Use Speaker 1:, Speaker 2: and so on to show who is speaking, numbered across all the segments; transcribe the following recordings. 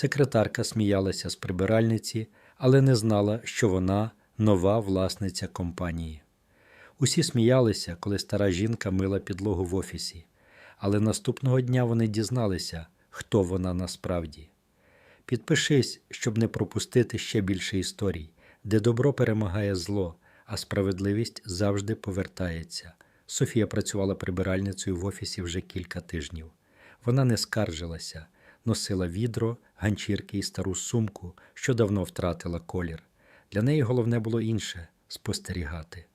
Speaker 1: Секретарка сміялася з прибиральниці, але не знала, що вона нова власниця компанії. Усі сміялися, коли стара жінка мила підлогу в офісі, але наступного дня вони дізналися, хто вона насправді. Підпишись, щоб не пропустити ще більше історій, де добро перемагає зло, а справедливість завжди повертається. Софія працювала прибиральницею в офісі вже кілька тижнів. Вона не скаржилася, носила відро, ганчірки і стару сумку, що давно втратила колір. Для неї головне було інше спостерігати.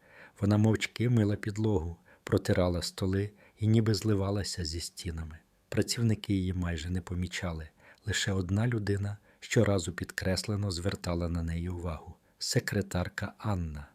Speaker 1: Вона мовчки мила підлогу, протирала столи і ніби зливалася зі стінами. Працівники її майже не помічали. Лише одна людина щоразу підкреслено звертала на неї увагу секретарка Анна.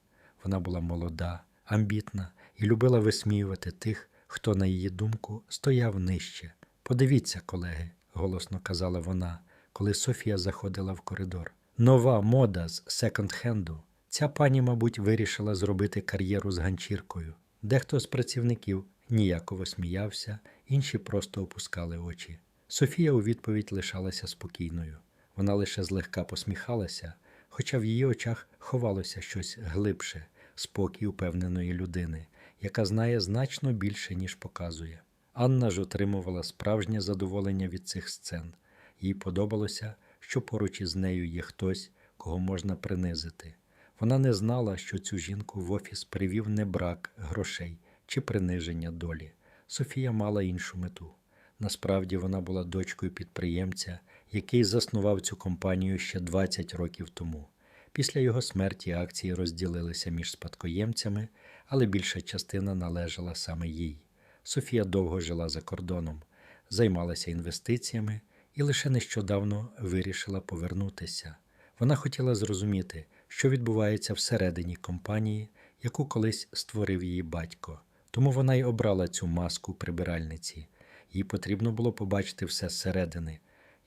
Speaker 1: Вона була молода, амбітна і любила висміювати тих, хто, на її думку, стояв нижче. Подивіться, колеги, голосно казала вона, коли Софія заходила в коридор. Нова мода з секонд-хенду. Ця пані, мабуть, вирішила зробити кар'єру з ганчіркою. Дехто з працівників ніяково сміявся, інші просто опускали очі. Софія у відповідь лишалася спокійною. Вона лише злегка посміхалася, хоча в її очах ховалося щось глибше, спокій упевненої людини, яка знає значно більше, ніж показує. Анна ж отримувала справжнє задоволення від цих сцен. Їй подобалося, що поруч із нею є хтось, кого можна принизити. Вона не знала, що цю жінку в офіс привів не брак грошей чи приниження долі. Софія мала іншу мету. Насправді вона була дочкою підприємця, який заснував цю компанію ще 20 років тому. Після його смерті акції розділилися між спадкоємцями, але більша частина належала саме їй. Софія довго жила за кордоном, займалася інвестиціями і лише нещодавно вирішила повернутися. Вона хотіла зрозуміти, що відбувається всередині компанії, яку колись створив її батько. Тому вона й обрала цю маску прибиральниці. Їй потрібно було побачити все зсередини,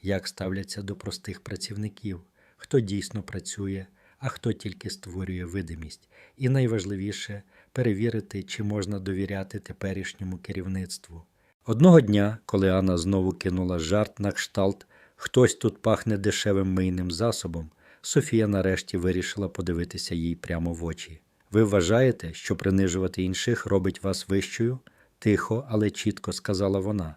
Speaker 1: як ставляться до простих працівників, хто дійсно працює, а хто тільки створює видимість. І найважливіше перевірити, чи можна довіряти теперішньому керівництву. Одного дня, коли Анна знову кинула жарт на кшталт, хтось тут пахне дешевим мийним засобом, Софія нарешті вирішила подивитися їй прямо в очі. Ви вважаєте, що принижувати інших робить вас вищою? Тихо, але чітко сказала вона.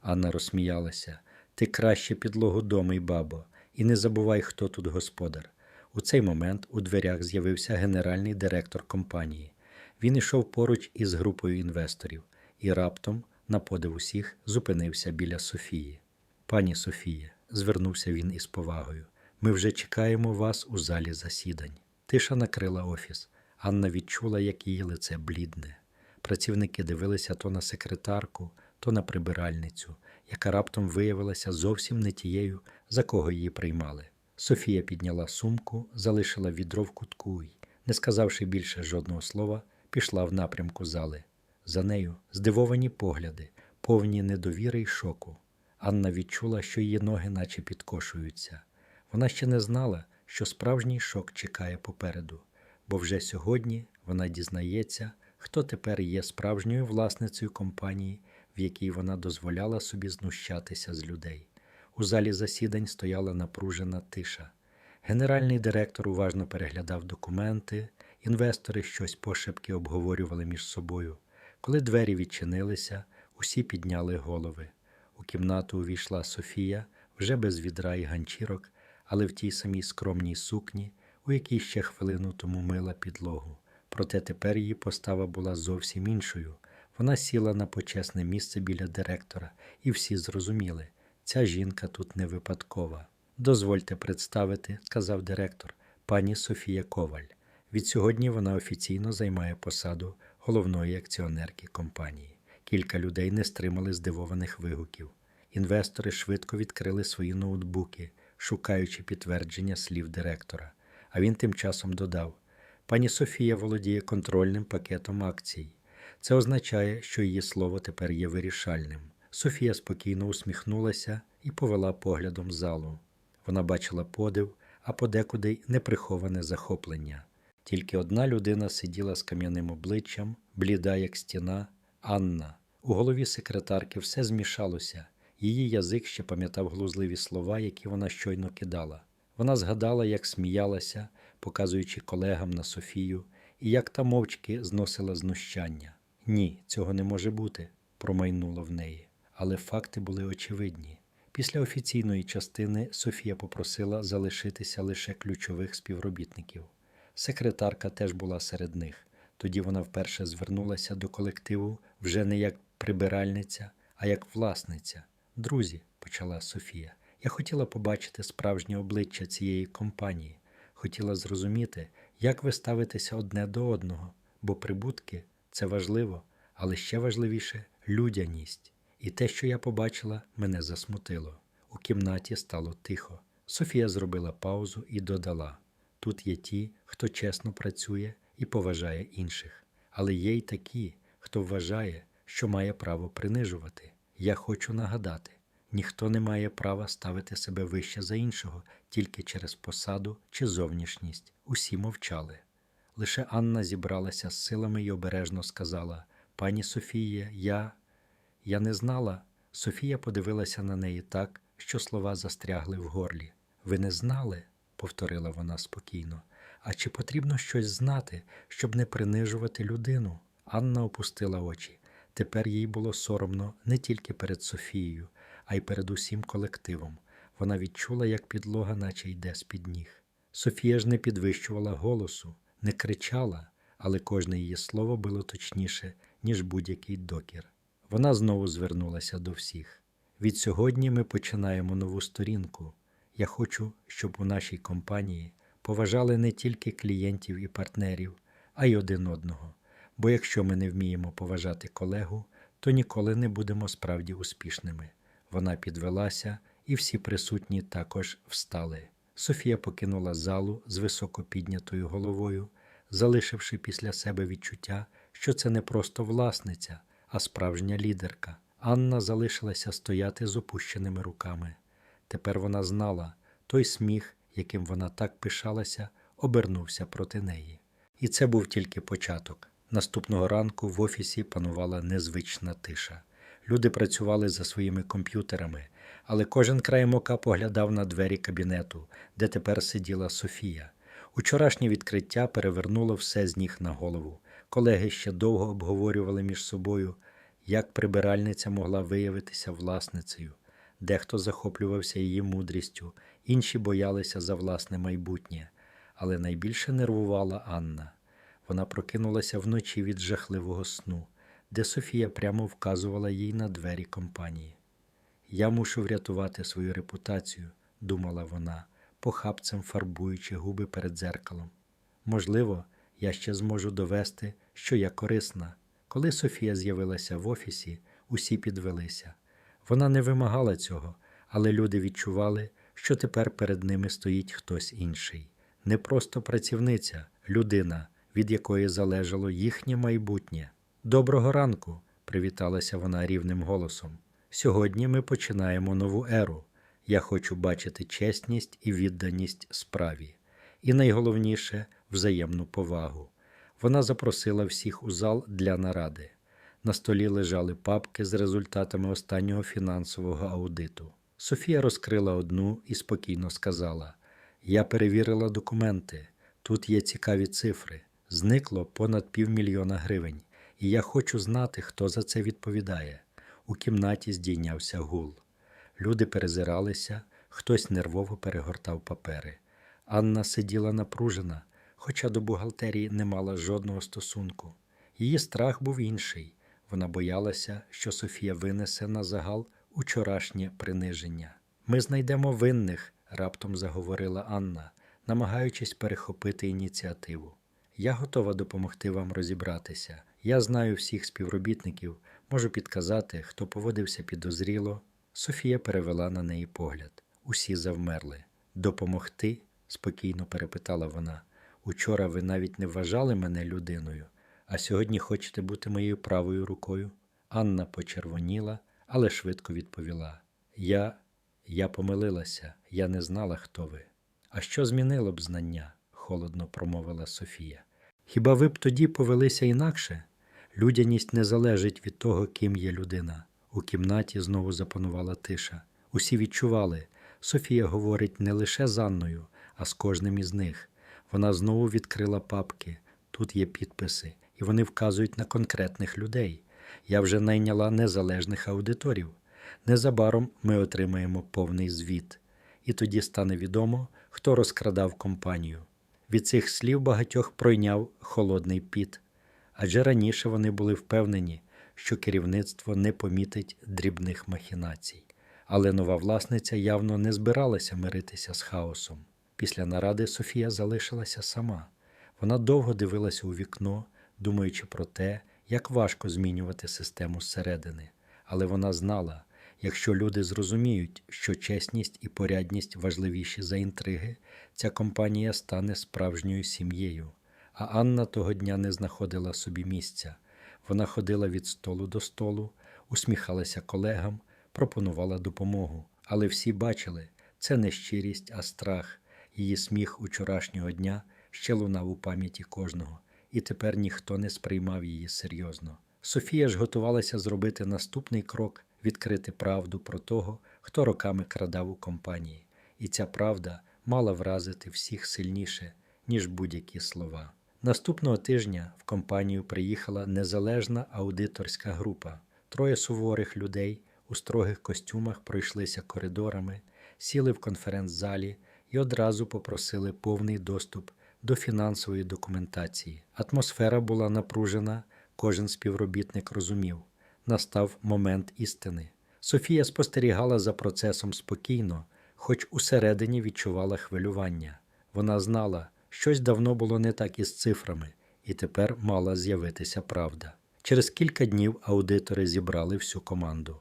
Speaker 1: Анна розсміялася. Ти краще підлогу домий, бабо, і не забувай, хто тут господар. У цей момент у дверях з'явився генеральний директор компанії. Він ішов поруч із групою інвесторів і раптом, на подив усіх, зупинився біля Софії. Пані Софіє, звернувся він із повагою. Ми вже чекаємо вас у залі засідань. Тиша накрила офіс. Анна відчула, як її лице блідне. Працівники дивилися то на секретарку, то на прибиральницю, яка раптом виявилася зовсім не тією, за кого її приймали. Софія підняла сумку, залишила відро в кутку й, не сказавши більше жодного слова, пішла в напрямку зали. За нею здивовані погляди, повні недовіри й шоку. Анна відчула, що її ноги наче підкошуються. Вона ще не знала, що справжній шок чекає попереду, бо вже сьогодні вона дізнається, хто тепер є справжньою власницею компанії, в якій вона дозволяла собі знущатися з людей. У залі засідань стояла напружена тиша. Генеральний директор уважно переглядав документи, інвестори щось пошепки обговорювали між собою. Коли двері відчинилися, усі підняли голови. У кімнату увійшла Софія, вже без відра і ганчірок, але в тій самій скромній сукні, у якій ще хвилину тому мила підлогу. Проте тепер її постава була зовсім іншою. Вона сіла на почесне місце біля директора, і всі зрозуміли, ця жінка тут не випадкова. Дозвольте представити, сказав директор, пані Софія Коваль. Відсьогодні вона офіційно займає посаду головної акціонерки компанії. Кілька людей не стримали здивованих вигуків. Інвестори швидко відкрили свої ноутбуки, шукаючи підтвердження слів директора. А він тим часом додав: Пані Софія володіє контрольним пакетом акцій. Це означає, що її слово тепер є вирішальним. Софія спокійно усміхнулася і повела поглядом залу. Вона бачила подив, а подекуди неприховане захоплення. Тільки одна людина сиділа з кам'яним обличчям, бліда, як стіна, Анна. У голові секретарки все змішалося Її язик ще пам'ятав глузливі слова, які вона щойно кидала. Вона згадала, як сміялася, показуючи колегам на Софію, і як та мовчки зносила знущання. Ні, цього не може бути, промайнуло в неї. Але факти були очевидні. Після офіційної частини Софія попросила залишитися лише ключових співробітників. Секретарка теж була серед них. Тоді вона вперше звернулася до колективу вже не як прибиральниця, а як власниця. Друзі, почала Софія, я хотіла побачити справжнє обличчя цієї компанії, хотіла зрозуміти, як ви ставитеся одне до одного, бо прибутки це важливо, але ще важливіше людяність. І те, що я побачила, мене засмутило. У кімнаті стало тихо. Софія зробила паузу і додала: тут є ті, хто чесно працює і поважає інших, але є й такі, хто вважає, що має право принижувати. Я хочу нагадати: ніхто не має права ставити себе вище за іншого тільки через посаду чи зовнішність. Усі мовчали. Лише Анна зібралася з силами і обережно сказала: Пані Софіє, я. Я не знала. Софія подивилася на неї так, що слова застрягли в горлі. Ви не знали, повторила вона спокійно. А чи потрібно щось знати, щоб не принижувати людину? Анна опустила очі. Тепер їй було соромно не тільки перед Софією, а й перед усім колективом. Вона відчула, як підлога, наче йде з-під ніг. Софія ж не підвищувала голосу, не кричала, але кожне її слово було точніше, ніж будь-який докір. Вона знову звернулася до всіх. Від сьогодні ми починаємо нову сторінку. Я хочу, щоб у нашій компанії поважали не тільки клієнтів і партнерів, а й один одного. Бо якщо ми не вміємо поважати колегу, то ніколи не будемо справді успішними. Вона підвелася, і всі присутні також встали. Софія покинула залу з високо піднятою головою, залишивши після себе відчуття, що це не просто власниця, а справжня лідерка. Анна залишилася стояти з опущеними руками. Тепер вона знала, той сміх, яким вона так пишалася, обернувся проти неї. І це був тільки початок. Наступного ранку в офісі панувала незвична тиша. Люди працювали за своїми комп'ютерами, але кожен краєм ока поглядав на двері кабінету, де тепер сиділа Софія. Учорашнє відкриття перевернуло все з ніг на голову. Колеги ще довго обговорювали між собою, як прибиральниця могла виявитися власницею. Дехто захоплювався її мудрістю, інші боялися за власне майбутнє, але найбільше нервувала Анна. Вона прокинулася вночі від жахливого сну, де Софія прямо вказувала їй на двері компанії. Я мушу врятувати свою репутацію, думала вона, похапцем фарбуючи губи перед дзеркалом. Можливо, я ще зможу довести, що я корисна. Коли Софія з'явилася в офісі, усі підвелися. Вона не вимагала цього, але люди відчували, що тепер перед ними стоїть хтось інший. Не просто працівниця, людина, від якої залежало їхнє майбутнє. Доброго ранку, привіталася вона рівним голосом. Сьогодні ми починаємо нову еру. Я хочу бачити чесність і відданість справі. І найголовніше взаємну повагу. Вона запросила всіх у зал для наради. На столі лежали папки з результатами останнього фінансового аудиту. Софія розкрила одну і спокійно сказала: Я перевірила документи. Тут є цікаві цифри. Зникло понад півмільйона гривень, і я хочу знати, хто за це відповідає. У кімнаті здійнявся гул. Люди перезиралися, хтось нервово перегортав папери. Анна сиділа напружена, хоча до бухгалтерії не мала жодного стосунку. Її страх був інший. Вона боялася, що Софія винесе на загал учорашнє приниження. Ми знайдемо винних, раптом заговорила Анна, намагаючись перехопити ініціативу. Я готова допомогти вам розібратися. Я знаю всіх співробітників, можу підказати, хто поводився підозріло. Софія перевела на неї погляд. Усі завмерли. Допомогти? спокійно перепитала вона. Учора ви навіть не вважали мене людиною, а сьогодні хочете бути моєю правою рукою. Анна почервоніла, але швидко відповіла: Я я помилилася, я не знала, хто ви. А що змінило б знання? холодно промовила Софія. Хіба ви б тоді повелися інакше? Людяність не залежить від того, ким є людина. У кімнаті знову запанувала тиша. Усі відчували. Софія говорить не лише з Анною, а з кожним із них. Вона знову відкрила папки. Тут є підписи, і вони вказують на конкретних людей. Я вже найняла незалежних аудиторів. Незабаром ми отримаємо повний звіт, і тоді стане відомо, хто розкрадав компанію. Від цих слів багатьох пройняв холодний піт, адже раніше вони були впевнені, що керівництво не помітить дрібних махінацій. Але нова власниця явно не збиралася миритися з хаосом. Після наради Софія залишилася сама. Вона довго дивилася у вікно, думаючи про те, як важко змінювати систему зсередини. Але вона знала, якщо люди зрозуміють, що чесність і порядність важливіші за інтриги, ця компанія стане справжньою сім'єю. А Анна того дня не знаходила собі місця. Вона ходила від столу до столу, усміхалася колегам, пропонувала допомогу. Але всі бачили, це не щирість, а страх. Її сміх учорашнього дня ще лунав у пам'яті кожного, і тепер ніхто не сприймав її серйозно. Софія ж готувалася зробити наступний крок відкрити правду про того, хто роками крадав у компанії, і ця правда мала вразити всіх сильніше, ніж будь-які слова. Наступного тижня в компанію приїхала незалежна аудиторська група. Троє суворих людей у строгих костюмах пройшлися коридорами, сіли в конференц-залі і одразу попросили повний доступ до фінансової документації. Атмосфера була напружена, кожен співробітник розумів. Настав момент істини. Софія спостерігала за процесом спокійно, хоч усередині відчувала хвилювання. Вона знала, щось давно було не так із цифрами, і тепер мала з'явитися правда. Через кілька днів аудитори зібрали всю команду.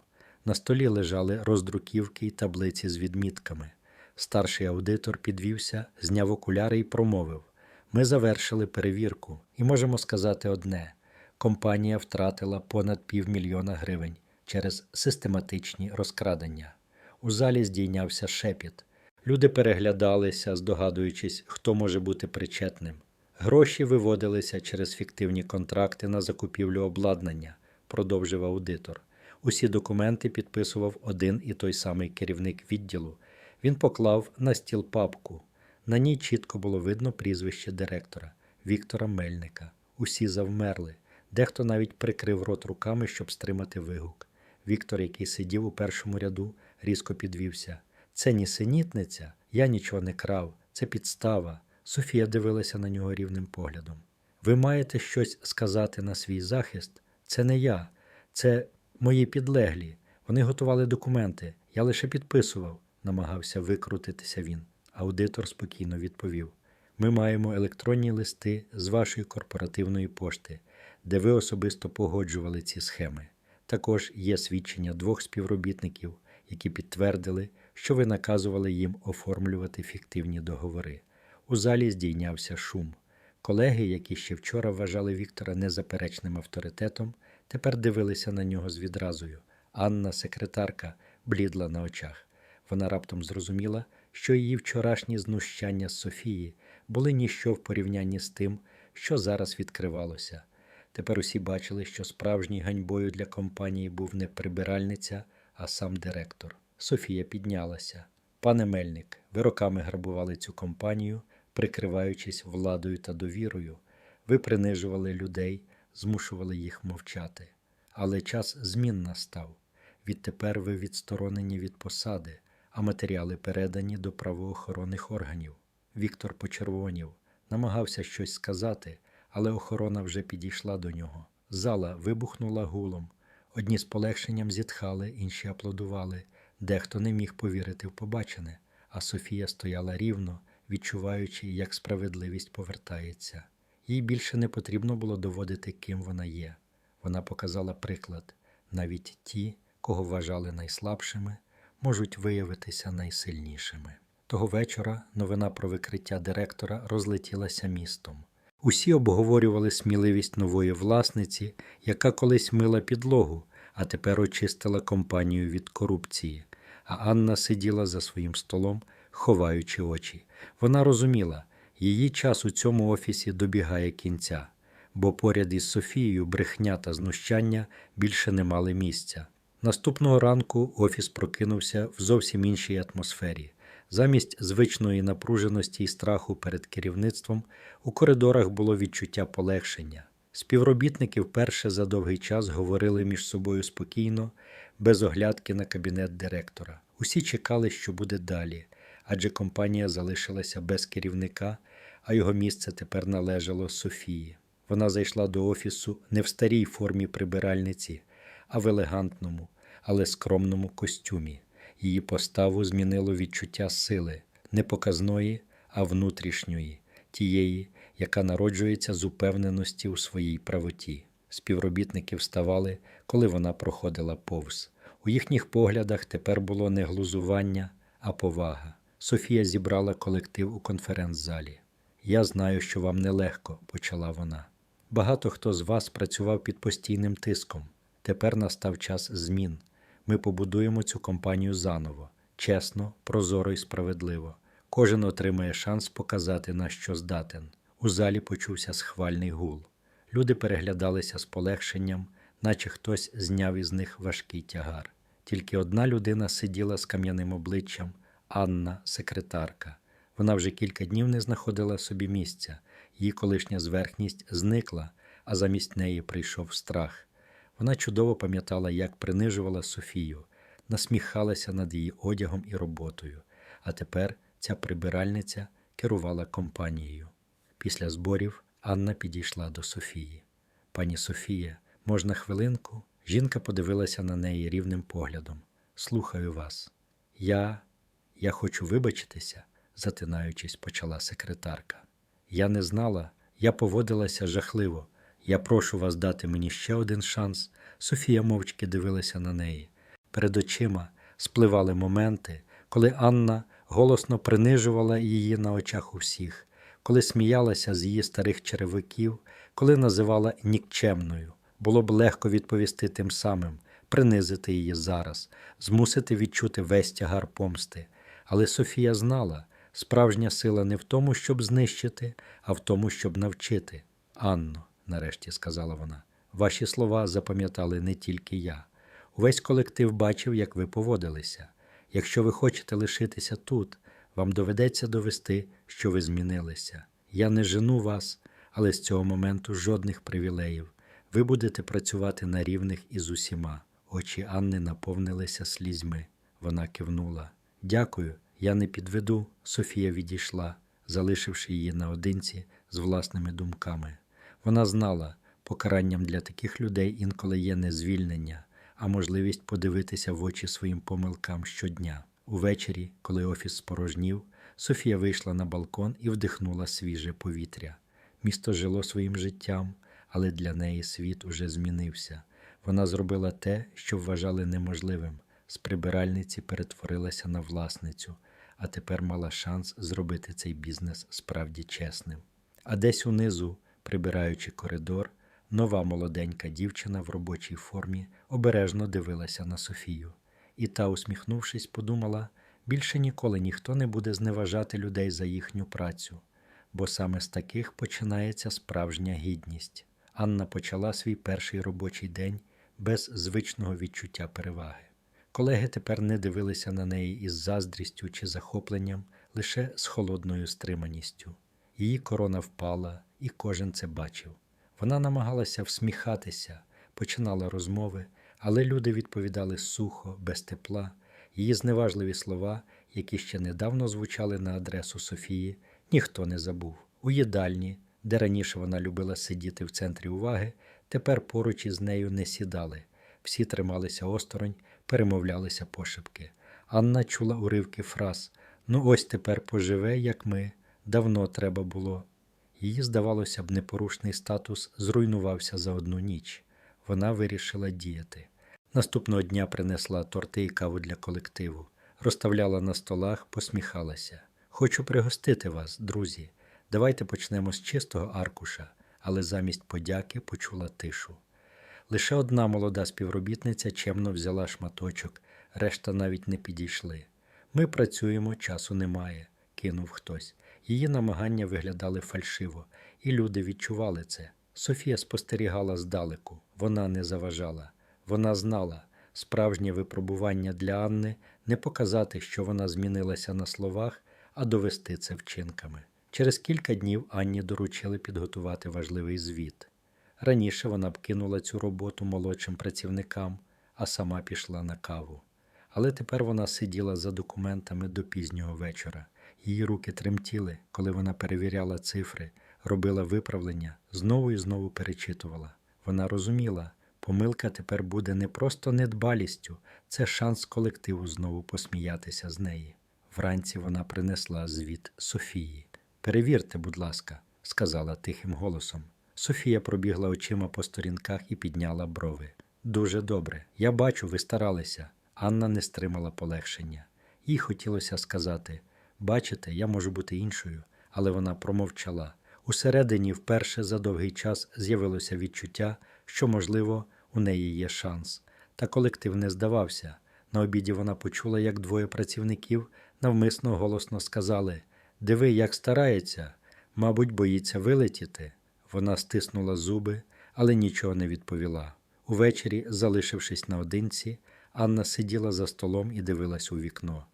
Speaker 1: На столі лежали роздруківки й таблиці з відмітками. Старший аудитор підвівся, зняв окуляри і промовив: Ми завершили перевірку, і можемо сказати одне: компанія втратила понад півмільйона гривень через систематичні розкрадення. У залі здійнявся шепіт. Люди переглядалися, здогадуючись, хто може бути причетним. Гроші виводилися через фіктивні контракти на закупівлю обладнання, продовжив аудитор. Усі документи підписував один і той самий керівник відділу. Він поклав на стіл папку. На ній чітко було видно прізвище директора Віктора Мельника. Усі завмерли. Дехто навіть прикрив рот руками, щоб стримати вигук. Віктор, який сидів у першому ряду, різко підвівся. Це нісенітниця, я нічого не крав, це підстава. Софія дивилася на нього рівним поглядом. Ви маєте щось сказати на свій захист? Це не я, це мої підлеглі. Вони готували документи, я лише підписував, намагався викрутитися він. Аудитор спокійно відповів: Ми маємо електронні листи з вашої корпоративної пошти, де ви особисто погоджували ці схеми. Також є свідчення двох співробітників, які підтвердили, що ви наказували їм оформлювати фіктивні договори. У залі здійнявся шум. Колеги, які ще вчора вважали Віктора незаперечним авторитетом, тепер дивилися на нього з відразою. Анна, секретарка, блідла на очах. Вона раптом зрозуміла, що її вчорашні знущання з Софії були ніщо в порівнянні з тим, що зараз відкривалося. Тепер усі бачили, що справжньою ганьбою для компанії був не прибиральниця, а сам директор. Софія піднялася. Пане Мельник, ви роками грабували цю компанію, прикриваючись владою та довірою. Ви принижували людей, змушували їх мовчати. Але час змін настав. Відтепер ви відсторонені від посади, а матеріали передані до правоохоронних органів. Віктор почервонів, намагався щось сказати, але охорона вже підійшла до нього. Зала вибухнула гулом. Одні з полегшенням зітхали, інші аплодували. Дехто не міг повірити в побачене, а Софія стояла рівно, відчуваючи, як справедливість повертається. Їй більше не потрібно було доводити, ким вона є. Вона показала приклад навіть ті, кого вважали найслабшими, можуть виявитися найсильнішими. Того вечора новина про викриття директора розлетілася містом. Усі обговорювали сміливість нової власниці, яка колись мила підлогу, а тепер очистила компанію від корупції. А Анна сиділа за своїм столом, ховаючи очі. Вона розуміла, її час у цьому офісі добігає кінця, бо поряд із Софією брехня та знущання більше не мали місця. Наступного ранку офіс прокинувся в зовсім іншій атмосфері. Замість звичної напруженості і страху перед керівництвом у коридорах було відчуття полегшення. Співробітники вперше за довгий час говорили між собою спокійно, без оглядки на кабінет директора. Усі чекали, що буде далі, адже компанія залишилася без керівника, а його місце тепер належало Софії. Вона зайшла до офісу не в старій формі прибиральниці, а в елегантному, але скромному костюмі. Її поставу змінило відчуття сили, не показної, а внутрішньої, тієї, яка народжується з упевненості у своїй правоті. Співробітники вставали, коли вона проходила повз. У їхніх поглядах тепер було не глузування, а повага. Софія зібрала колектив у конференц-залі. Я знаю, що вам нелегко, почала вона. Багато хто з вас працював під постійним тиском. Тепер настав час змін. Ми побудуємо цю компанію заново, чесно, прозоро і справедливо. Кожен отримає шанс показати, на що здатен. У залі почувся схвальний гул. Люди переглядалися з полегшенням, наче хтось зняв із них важкий тягар. Тільки одна людина сиділа з кам'яним обличчям Анна, секретарка. Вона вже кілька днів не знаходила собі місця. Її колишня зверхність зникла, а замість неї прийшов страх. Вона чудово пам'ятала, як принижувала Софію, насміхалася над її одягом і роботою, а тепер ця прибиральниця керувала компанією. Після зборів Анна підійшла до Софії. Пані Софія, можна хвилинку? Жінка подивилася на неї рівним поглядом. Слухаю вас. Я. Я хочу вибачитися, затинаючись, почала секретарка. Я не знала, я поводилася жахливо. Я прошу вас дати мені ще один шанс. Софія мовчки дивилася на неї. Перед очима спливали моменти, коли Анна голосно принижувала її на очах усіх, коли сміялася з її старих черевиків, коли називала нікчемною. Було б легко відповісти тим самим, принизити її зараз, змусити відчути весь тягар помсти. Але Софія знала, справжня сила не в тому, щоб знищити, а в тому, щоб навчити. Анно, нарешті сказала вона, ваші слова запам'ятали не тільки я. Увесь колектив бачив, як ви поводилися. Якщо ви хочете лишитися тут, вам доведеться довести, що ви змінилися. Я не жену вас, але з цього моменту жодних привілеїв. Ви будете працювати на рівних із усіма. Очі Анни наповнилися слізьми. Вона кивнула. Дякую, я не підведу. Софія відійшла, залишивши її наодинці з власними думками. Вона знала, покаранням для таких людей інколи є не звільнення, а можливість подивитися в очі своїм помилкам щодня. Увечері, коли офіс спорожнів, Софія вийшла на балкон і вдихнула свіже повітря. Місто жило своїм життям, але для неї світ уже змінився. Вона зробила те, що вважали неможливим. З прибиральниці перетворилася на власницю, а тепер мала шанс зробити цей бізнес справді чесним. А десь унизу, прибираючи коридор, нова молоденька дівчина в робочій формі обережно дивилася на Софію. І та, усміхнувшись, подумала: більше ніколи ніхто не буде зневажати людей за їхню працю, бо саме з таких починається справжня гідність. Анна почала свій перший робочий день без звичного відчуття переваги. Колеги тепер не дивилися на неї із заздрістю чи захопленням, лише з холодною стриманістю. Її корона впала, і кожен це бачив. Вона намагалася всміхатися, починала розмови, але люди відповідали сухо, без тепла. Її зневажливі слова, які ще недавно звучали на адресу Софії, ніхто не забув. У їдальні, де раніше вона любила сидіти в центрі уваги, тепер поруч із нею не сідали. Всі трималися осторонь, перемовлялися пошепки. Анна чула уривки фраз Ну, ось тепер поживе, як ми. Давно треба було. Її, здавалося б, непорушний статус зруйнувався за одну ніч. Вона вирішила діяти. Наступного дня принесла торти і каву для колективу, розставляла на столах, посміхалася. Хочу пригостити вас, друзі. Давайте почнемо з чистого аркуша, але замість подяки почула тишу. Лише одна молода співробітниця чемно взяла шматочок, решта навіть не підійшли. Ми працюємо, часу немає, кинув хтось. Її намагання виглядали фальшиво, і люди відчували це. Софія спостерігала здалеку, вона не заважала. Вона знала, Справжнє випробування для Анни не показати, що вона змінилася на словах, а довести це вчинками. Через кілька днів Анні доручили підготувати важливий звіт. Раніше вона б кинула цю роботу молодшим працівникам, а сама пішла на каву. Але тепер вона сиділа за документами до пізнього вечора. Її руки тремтіли, коли вона перевіряла цифри, робила виправлення, знову і знову перечитувала. Вона розуміла, помилка тепер буде не просто недбалістю, це шанс колективу знову посміятися з неї. Вранці вона принесла звіт Софії. Перевірте, будь ласка, сказала тихим голосом. Софія пробігла очима по сторінках і підняла брови. Дуже добре. Я бачу, ви старалися. Анна не стримала полегшення. Їй хотілося сказати: бачите, я можу бути іншою, але вона промовчала. Усередині вперше за довгий час з'явилося відчуття, що, можливо, у неї є шанс. Та колектив не здавався. На обіді вона почула, як двоє працівників навмисно голосно сказали: Диви, як старається, мабуть, боїться вилетіти. Вона стиснула зуби, але нічого не відповіла. Увечері, залишившись наодинці, Анна сиділа за столом і дивилась у вікно.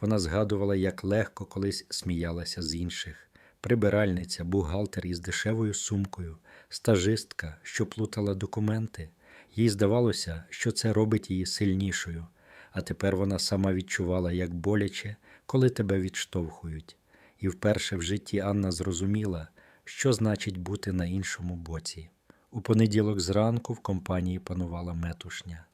Speaker 1: Вона згадувала, як легко колись сміялася з інших. Прибиральниця, бухгалтер із дешевою сумкою, стажистка, що плутала документи. Їй здавалося, що це робить її сильнішою, а тепер вона сама відчувала, як боляче, коли тебе відштовхують. І вперше в житті Анна зрозуміла, що значить бути на іншому боці. У понеділок зранку в компанії панувала метушня.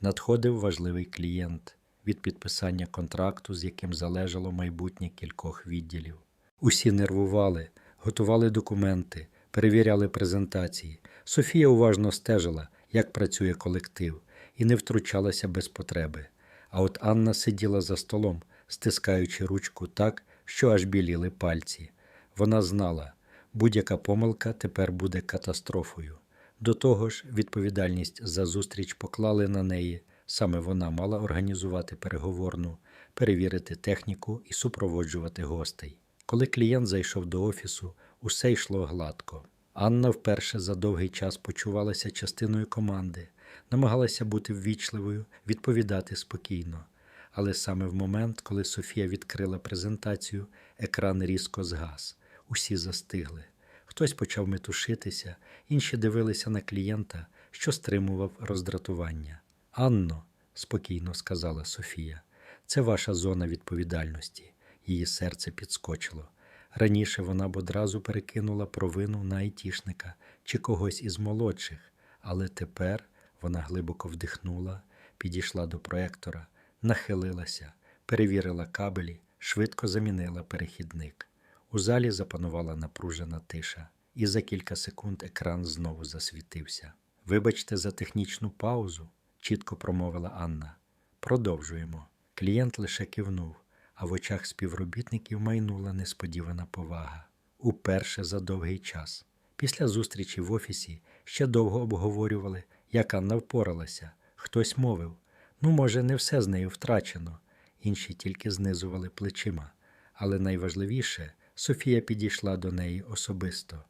Speaker 1: Надходив важливий клієнт від підписання контракту, з яким залежало майбутнє кількох відділів. Усі нервували, готували документи, перевіряли презентації. Софія уважно стежила, як працює колектив, і не втручалася без потреби. А от Анна сиділа за столом, стискаючи ручку так, що аж біліли пальці. Вона знала, будь-яка помилка тепер буде катастрофою. До того ж, відповідальність за зустріч поклали на неї. Саме вона мала організувати переговорну, перевірити техніку і супроводжувати гостей. Коли клієнт зайшов до офісу, усе йшло гладко. Анна вперше за довгий час почувалася частиною команди, намагалася бути ввічливою, відповідати спокійно. Але саме в момент, коли Софія відкрила презентацію, екран різко згас. Усі застигли. Хтось почав метушитися, інші дивилися на клієнта, що стримував роздратування. Анно, спокійно сказала Софія, це ваша зона відповідальності. Її серце підскочило. Раніше вона б одразу перекинула провину на айтішника чи когось із молодших, але тепер вона глибоко вдихнула, підійшла до проектора, нахилилася, перевірила кабелі, швидко замінила перехідник. У залі запанувала напружена тиша, і за кілька секунд екран знову засвітився. Вибачте за технічну паузу, чітко промовила Анна. Продовжуємо. Клієнт лише кивнув, а в очах співробітників майнула несподівана повага. Уперше за довгий час. Після зустрічі в офісі ще довго обговорювали, як Анна впоралася. Хтось мовив: ну, може, не все з нею втрачено. Інші тільки знизували плечима. Але найважливіше, Софія підійшла до неї особисто.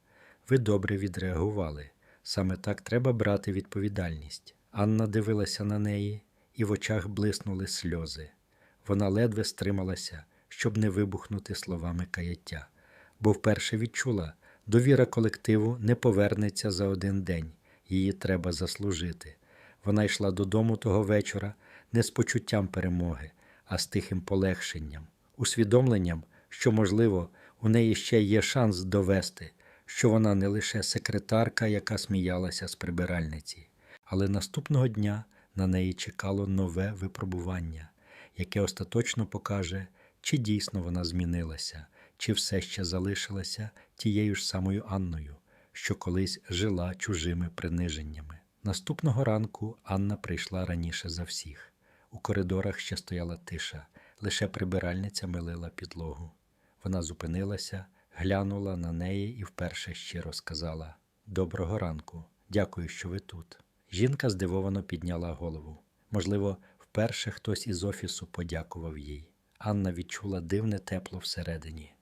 Speaker 1: Ви добре відреагували. Саме так треба брати відповідальність. Анна дивилася на неї, і в очах блиснули сльози. Вона ледве стрималася, щоб не вибухнути словами каяття, бо вперше відчула, довіра колективу не повернеться за один день, її треба заслужити. Вона йшла додому того вечора не з почуттям перемоги, а з тихим полегшенням, усвідомленням, що, можливо, у неї ще є шанс довести, що вона не лише секретарка, яка сміялася з прибиральниці, але наступного дня на неї чекало нове випробування, яке остаточно покаже, чи дійсно вона змінилася, чи все ще залишилася тією ж самою Анною, що колись жила чужими приниженнями. Наступного ранку Анна прийшла раніше за всіх. У коридорах ще стояла тиша, лише прибиральниця милила підлогу. Вона зупинилася, глянула на неї і вперше щиро сказала: Доброго ранку, дякую, що ви тут. Жінка здивовано підняла голову. Можливо, вперше хтось із офісу подякував їй. Анна відчула дивне тепло всередині.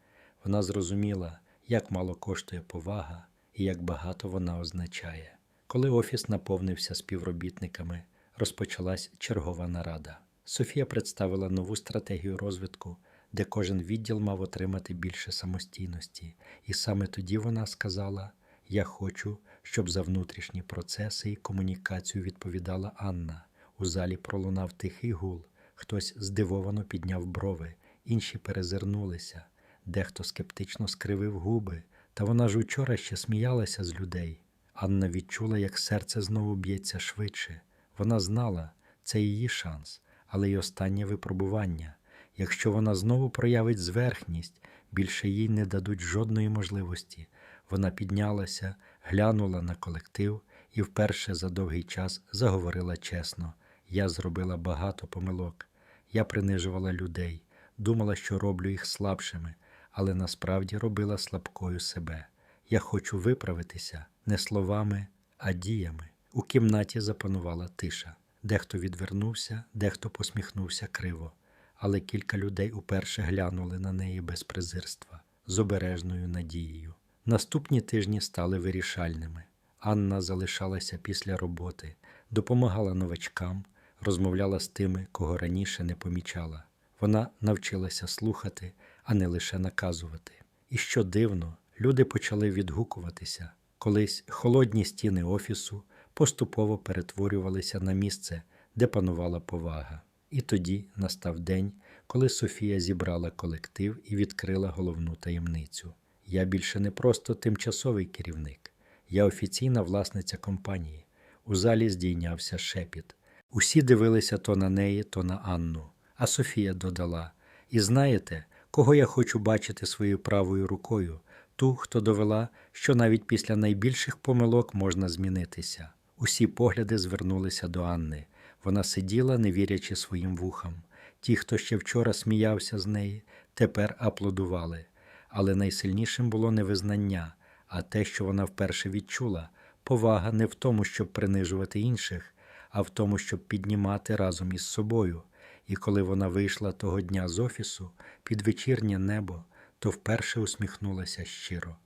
Speaker 1: Вона зрозуміла, як мало коштує повага і як багато вона означає. Коли офіс наповнився співробітниками, розпочалась чергова нарада. Софія представила нову стратегію розвитку, де кожен відділ мав отримати більше самостійності, і саме тоді вона сказала: Я хочу, щоб за внутрішні процеси і комунікацію відповідала Анна. У залі пролунав тихий гул. Хтось здивовано підняв брови, інші перезирнулися, дехто скептично скривив губи. Та вона ж учора ще сміялася з людей. Анна відчула, як серце знову б'ється швидше. Вона знала, це її шанс, але й останнє випробування. Якщо вона знову проявить зверхність, більше їй не дадуть жодної можливості. Вона піднялася, глянула на колектив і вперше за довгий час заговорила чесно. Я зробила багато помилок. Я принижувала людей, думала, що роблю їх слабшими, але насправді робила слабкою себе. Я хочу виправитися не словами, а діями. У кімнаті запанувала тиша. Дехто відвернувся, дехто посміхнувся криво, але кілька людей уперше глянули на неї без презирства, з обережною надією. Наступні тижні стали вирішальними. Анна залишалася після роботи, допомагала новачкам, розмовляла з тими, кого раніше не помічала. Вона навчилася слухати, а не лише наказувати. І що дивно, люди почали відгукуватися. Колись холодні стіни офісу поступово перетворювалися на місце, де панувала повага. І тоді настав день, коли Софія зібрала колектив і відкрила головну таємницю. Я більше не просто тимчасовий керівник, я офіційна власниця компанії. У залі здійнявся шепіт. Усі дивилися то на неї, то на Анну. А Софія додала: І знаєте, кого я хочу бачити своєю правою рукою, ту, хто довела, що навіть після найбільших помилок можна змінитися. Усі погляди звернулися до Анни. Вона сиділа, не вірячи своїм вухам. Ті, хто ще вчора сміявся з неї, тепер аплодували. Але найсильнішим було не визнання, а те, що вона вперше відчула повага не в тому, щоб принижувати інших, а в тому, щоб піднімати разом із собою. І коли вона вийшла того дня з офісу під вечірнє небо, то вперше усміхнулася щиро.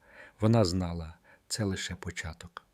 Speaker 1: Вона знала, це лише початок.